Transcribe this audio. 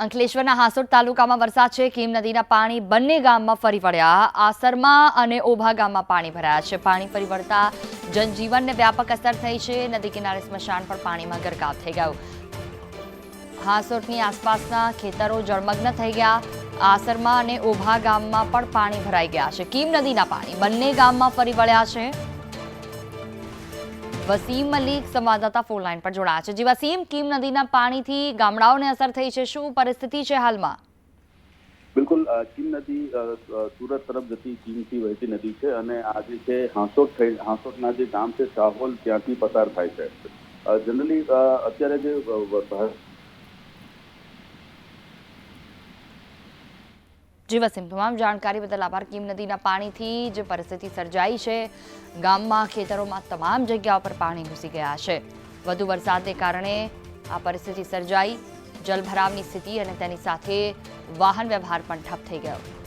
અંકલેશ્વરના હાસોટ તાલુકામાં વરસાદ છે. કીમ નદીના પાણી બંને ગામમાં ફરી વળ્યા. આસરમાં અને ઓભા ગામમાં પાણી ભરાયા છે. પાણી ફરી વળતા જનજીવનને વ્યાપક અસર થઈ છે. નદી કિનારે સ્મશાન પણ પાણીમાં ગરકાવ થઈ ગયું. હાંસોટની આસપાસના ખેતરો જળમગ્ન થઈ ગયા. આસરમાં અને ઓભા ગામમાં પણ પાણી ભરાઈ ગયા છે. કીમ નદીના પાણી બંને ગામમાં ફરી વળ્યા છે. વસીમ મલિક સંવાદદાતા ફોન લાઈન પર જોડાયા છે જી વસીમ કીમ નદીના પાણીથી ગામડાઓને અસર થઈ છે શું પરિસ્થિતિ છે હાલમાં બિલકુલ કીમ નદી સુરત તરફ જતી કીમથી વહેતી નદી છે અને આ જે હાંસોટ થઈ હાંસોટના જે ગામ છે સાહોલ ત્યાંથી પસાર થાય છે જનરલી અત્યારે જે જી તમામ જાણકારી બદલ આભાર. કીમ નદીના પાણીથી જે પરિસ્થિતિ સર્જાઈ છે. ગામમાં, ખેતરોમાં તમામ જગ્યાઓ પર પાણી ઘૂસી ગયા છે. વધુ વરસાદને કારણે આ પરિસ્થિતિ સર્જાઈ. જલભરાવની સ્થિતિ અને તેની સાથે વાહન વ્યવહાર પણ ઠપ થઈ ગયો.